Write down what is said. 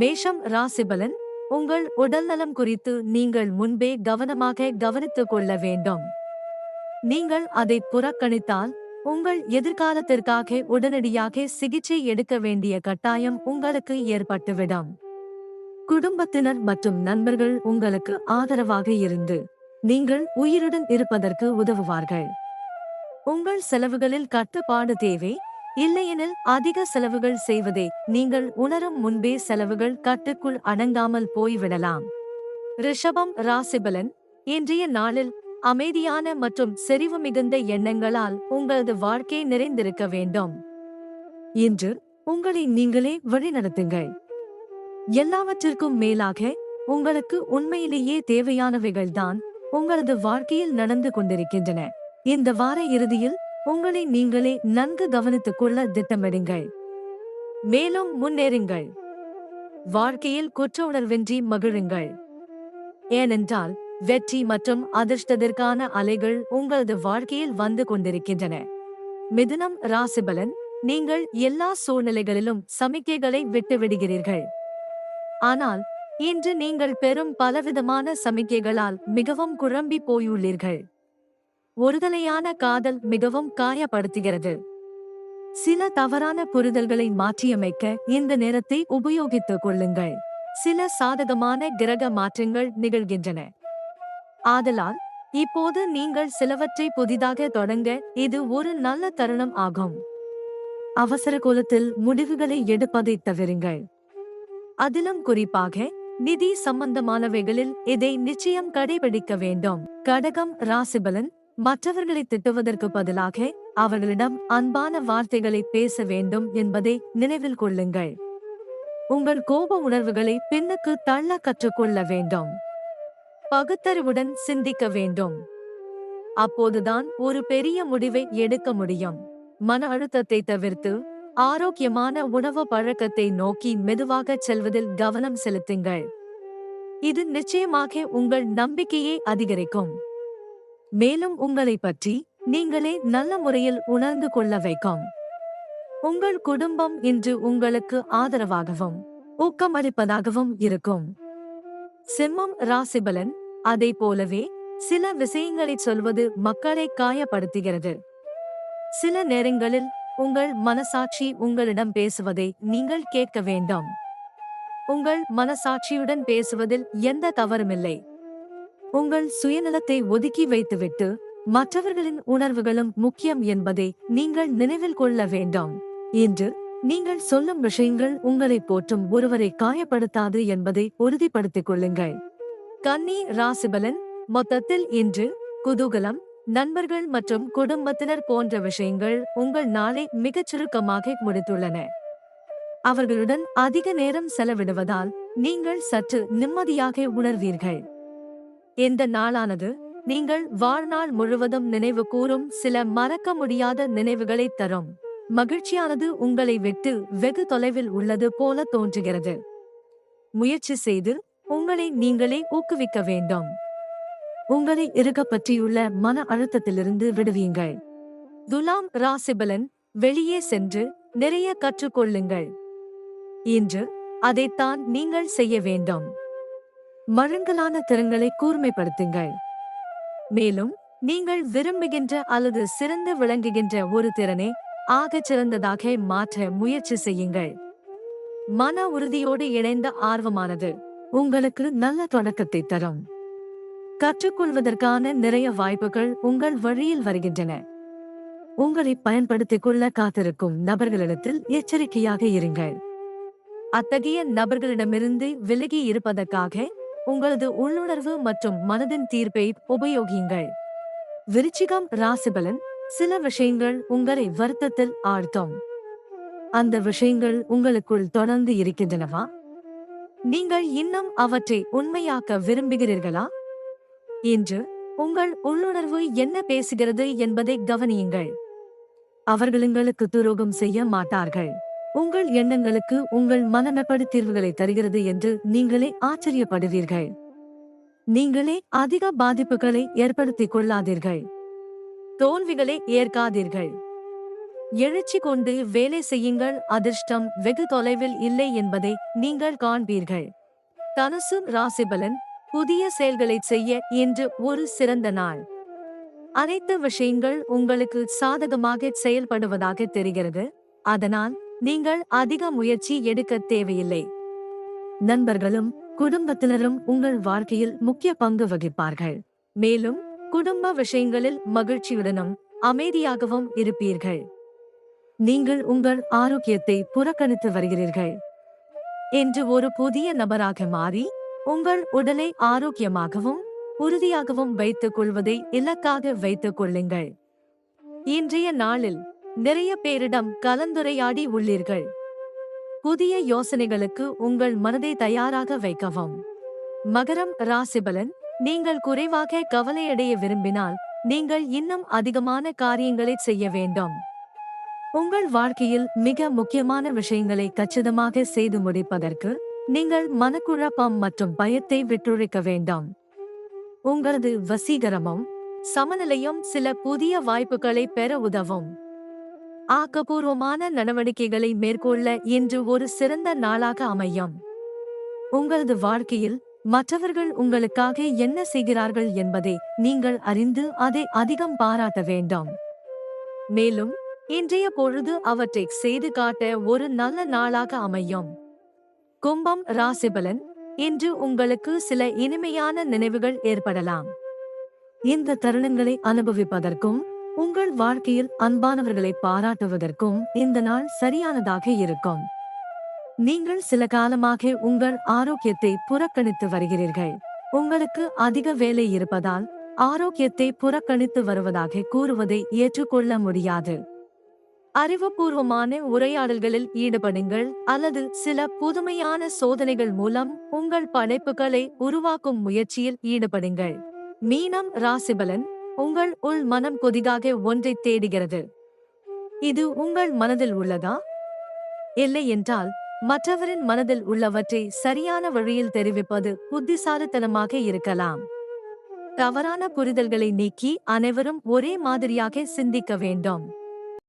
மேஷம் ராசிபலன் உங்கள் உடல்நலம் குறித்து நீங்கள் முன்பே கவனமாக கவனித்துக் கொள்ள வேண்டும். நீங்கள் அதை புறக்கணித்தால் உங்கள் எதிர்காலத்திற்காக உடனடியாக சிகிச்சை எடுக்க வேண்டிய கட்டாயம் உங்களுக்கு ஏற்பட்டுவிடும். குடும்பத்தினர் மற்றும் நண்பர்கள் உங்களுக்கு ஆதரவாக இருந்து நீங்கள் உயிருடன் இருப்பதற்கு உதவுவார்கள். உங்கள் செலவுகளில் கட்டுப்பாடு தேவை இல்லையெனில் அதிக செலவுகள் செய்வதே நீங்கள் உணரும் முன்பே செலவுகள் கட்டுக்குள் அடங்காமல் போய்விடலாம். ரிஷபம் ராசிபலன் இன்றைய நாளில் அமைதியான மற்றும் செறிவு மிகுந்த எண்ணங்களால் உங்களது வாழ்க்கை நிறைந்திருக்க வேண்டும். இன்று உங்களை நீங்களே வழிநடத்துங்கள். எல்லாவற்றிற்கும் மேலாக உங்களுக்கு உண்மையிலேயே தேவையானவைகள்தான் உங்களது வாழ்க்கையில் நடந்து கொண்டிருக்கின்றன. இந்த வார இறுதியில் உங்களை நீங்களே நன்கு கவனித்துக் கொள்ள திட்டமிடுங்கள். மேலும் முன்னேறுங்கள். வாழ்க்கையில் குற்ற உணர்வின்றி மகிழுங்கள். ஏனென்றால் வெற்றி மற்றும் அதிர்ஷ்டத்திற்கான அலைகள் உங்களது வாழ்க்கையில் வந்து கொண்டிருக்கின்றன. மிதுனம் ராசிபலன் நீங்கள் எல்லா சூழ்நிலைகளிலும் சமிக்கைகளை விட்டுவிடுகிறீர்கள். ஆனால் இன்று நீங்கள் பெறும் பலவிதமான சமிக்கைகளால் மிகவும் குழம்பி போயுள்ளீர்கள். ஒருதலையான காதல் மிகவும் காயப்படுத்துகிறது. சில தவறான புரிதல்களை மாற்றியமைக்க இந்த நேரத்தை உபயோகித்துக் கொள்ளுங்கள். சில சாதகமான கிரக மாற்றங்கள் நிகழ்கின்றன. ஆதலால் இப்போது நீங்கள் சிலவற்றை புதிதாக தொடங்க இது ஒரு நல்ல தருணம் ஆகும். அவசர கோலத்தில் முடிவுகளை எடுப்பதை தவிருங்கள். அதிலும் குறிப்பாக நிதி சம்பந்தமானவைகளில் இதை நிச்சயம் கடைபிடிக்க வேண்டும். கடகம் ராசிபலன் மற்றவர்களை திட்டுவதற்கு பதிலாக அவர்களிடம் அன்பான வார்த்தைகளை பேச வேண்டும் என்பதை நினைவில் கொள்ளுங்கள். உங்கள் கோப உணர்வுகளை பின்னுக்கு தள்ள கற்றுக்கொள்ள வேண்டும். பகுத்தறிவுடன் சிந்திக்க வேண்டும். அப்போதுதான் ஒரு பெரிய முடிவை எடுக்க முடியும். மன அழுத்தத்தை தவிர்த்து ஆரோக்கியமான உணவு பழக்கத்தை நோக்கி மெதுவாக செல்வதில் கவனம் செலுத்துங்கள். இது நிச்சயமாக உங்கள் நம்பிக்கையை அதிகரிக்கும். மேலும் உங்களை பற்றி நீங்களே நல்ல முறையில் உணர்ந்து கொள்ள வைக்கும். உங்கள் குடும்பம் இன்று உங்களுக்கு ஆதரவாகவும் ஊக்கமளிப்பதாகவும் இருக்கும். சிம்மம் ராசிபலன் அதை போலவே சில விஷயங்களை சொல்வது மக்களை காயப்படுத்துகிறது. சில நேரங்களில் உங்கள் மனசாட்சி உங்களிடம் பேசுவதை நீங்கள் கேட்க வேண்டும். உங்கள் மனசாட்சியுடன் பேசுவதில் எந்த தவறுமில்லை உங்கள் சுயநலத்தை ஒதுக்கி வைத்துவிட்டு மற்றவர்களின் உணர்வுகளும் முக்கியம் என்பதை நீங்கள் நினைவில் கொள்ள வேண்டும். இன்று நீங்கள் சொல்லும் விஷயங்கள் உங்களை போற்றும் ஒருவரை காயப்படுத்தாது என்பதை உறுதிப்படுத்திக் கொள்ளுங்கள். கன்னி ராசிபலன் மொத்தத்தில் இன்று குதூகலம் நண்பர்கள் மற்றும் குடும்பத்தினர் போன்ற விஷயங்கள் உங்கள் நாளை மிகச் சுருக்கமாக முடித்துள்ளன. அவர்களுடன் அதிக நேரம் செலவிடுவதால் நீங்கள் சற்று நிம்மதியாக உணர்வீர்கள். இந்த நாளானது? நீங்கள் வாழ்நாள் முழுவதும் நினைவு கூறும் சில மறக்க முடியாத நினைவுகளை தரும். மகிழ்ச்சியானது உங்களை விட்டு வெகு தொலைவில் உள்ளது போல தோன்றுகிறது. முயற்சி செய்து உங்களை நீங்களே ஊக்குவிக்க வேண்டும். உங்களை இருக்க பற்றியுள்ள மன அழுத்தத்திலிருந்து விடுவீங்கள். துலாம் ராசிபலன் வெளியே சென்று நிறைய கற்றுக்கொள்ளுங்கள். இன்று அதைத்தான் நீங்கள் செய்ய வேண்டும். மழுங்கலான திறன்களை கூர்மைப்படுத்துங்கள். மேலும் நீங்கள் விரும்புகின்ற அல்லது சிறந்து விளங்குகின்ற ஒரு திறனை ஆகச் சிறந்ததாக மாற்ற முயற்சி செய்யுங்கள். மன உறுதியோடு இணைந்த ஆர்வமானது உங்களுக்கு நல்ல தொடக்கத்தை தரும். கற்றுக்கொள்வதற்கான நிறைய வாய்ப்புகள் உங்கள் வழியில் வருகின்றன. உங்களை பயன்படுத்திக் கொள்ள காத்திருக்கும் நபர்களிடத்தில் எச்சரிக்கையாக இருங்கள். அத்தகைய நபர்களிடமிருந்து விலகி இருப்பதற்காக உங்களது உள்ளுணர்வு மற்றும் மனதின் தீர்ப்பை உபயோகியுங்கள். விருச்சிகம் ராசிபலன் சில விஷயங்கள் உங்களை வருத்தத்தில் ஆழ்த்தும். அந்த விஷயங்கள் உங்களுக்குள் தொடர்ந்து இருக்கின்றனவா? நீங்கள் இன்னும் அவற்றை உண்மையாக்க விரும்புகிறீர்களா? இன்று உங்கள் உள்ளுணர்வு என்ன பேசுகிறது என்பதை கவனியுங்கள். அவர்கள் உங்களுக்கு துரோகம் செய்ய மாட்டார்கள். உங்கள் எண்ணங்களுக்கு உங்கள் மனம் தீர்வுகளை தருகிறது என்று நீங்களே ஆச்சரியப்படுவீர்கள். நீங்களே அதிக பாதிப்புகளை ஏற்படுத்திக் கொள்ளாதீர்கள். தோல்விகளை ஏற்காதீர்கள். எழுச்சி கொண்டு வேலை செய்யுங்கள் அதிர்ஷ்டம் வெகு தொலைவில் இல்லை என்பதை நீங்கள் காண்பீர்கள். தனுசு ராசிபலன் புதிய செயல்களை செய்ய இன்று ஒரு சிறந்த நாள். அனைத்து விஷயங்கள் உங்களுக்கு சாதகமாக செயல்படுவதாக தெரிகிறது. அதனால் நீங்கள் அதிக முயற்சி எடுக்க தேவையில்லை. நண்பர்களும் குடும்பத்தினரும் உங்கள் வாழ்க்கையில் முக்கிய பங்கு வகிப்பார்கள். மேலும் குடும்ப விஷயங்களில் மகிழ்ச்சியுடனும் அமைதியாகவும் இருப்பீர்கள். நீங்கள் உங்கள் ஆரோக்கியத்தை புறக்கணித்து வருகிறீர்கள். என்று ஒரு புதிய நபராக மாறி உங்கள் உடலை ஆரோக்கியமாகவும் உறுதியாகவும் வைத்துக் கொள்வதை இலக்காக வைத்துக் கொள்ளுங்கள். இன்றைய நாளில் நிறைய பேரிடம் கலந்துரையாடி உள்ளீர்கள். புதிய யோசனைகளுக்கு உங்கள் மனதை தயாராக வைக்கவும். மகரம் ராசிபலன் நீங்கள் குறைவாக கவலையடைய விரும்பினால் நீங்கள் இன்னும் அதிகமான காரியங்களை செய்ய வேண்டும். உங்கள் வாழ்க்கையில் மிக முக்கியமான விஷயங்களை கச்சிதமாக செய்து முடிப்பதற்கு நீங்கள் மனக்குழப்பம் மற்றும் பயத்தை விட்டுழைக்க வேண்டாம். உங்களது வசீகரமும் சமநிலையும் சில புதிய வாய்ப்புகளை பெற உதவும். ஆக்கப்பூர்வமான நடவடிக்கைகளை மேற்கொள்ள இன்று ஒரு சிறந்த நாளாக அமையும். உங்களது வாழ்க்கையில் மற்றவர்கள் உங்களுக்காக என்ன செய்கிறார்கள் என்பதை நீங்கள் அறிந்து அதை அதிகம் பாராட்ட வேண்டும். மேலும் இன்றைய பொழுது அவற்றை செய்து காட்ட ஒரு நல்ல நாளாக அமையும். கும்பம் ராசிபலன் இன்று உங்களுக்கு சில இனிமையான நினைவுகள் ஏற்படலாம். இந்த தருணங்களை அனுபவிப்பதற்கும் உங்கள் வாழ்க்கையில் அன்பானவர்களை பாராட்டுவதற்கும் இந்த நாள் சரியானதாக இருக்கும். நீங்கள் சில காலமாக உங்கள் ஆரோக்கியத்தை புறக்கணித்து வருகிறீர்கள். உங்களுக்கு அதிக வேலை இருப்பதால் ஆரோக்கியத்தை புறக்கணித்து வருவதாக கூறுவதை ஏற்றுக்கொள்ள முடியாது. அறிவுபூர்வமான உரையாடல்களில் ஈடுபடுங்கள் அல்லது சில புதுமையான சோதனைகள் மூலம் உங்கள் படைப்புகளை உருவாக்கும் முயற்சியில் ஈடுபடுங்கள். மீனம் ராசிபலன் உங்கள் உள் மனம் கொதிதாக ஒன்றை தேடுகிறது. இது உங்கள் மனதில் உள்ளதா? இல்லை என்றால் மற்றவரின் மனதில் உள்ளவற்றை சரியான வழியில் தெரிவிப்பது புத்திசாலித்தனமாக இருக்கலாம். தவறான புரிதல்களை நீக்கி அனைவரும் ஒரே மாதிரியாக சிந்திக்க வேண்டும்.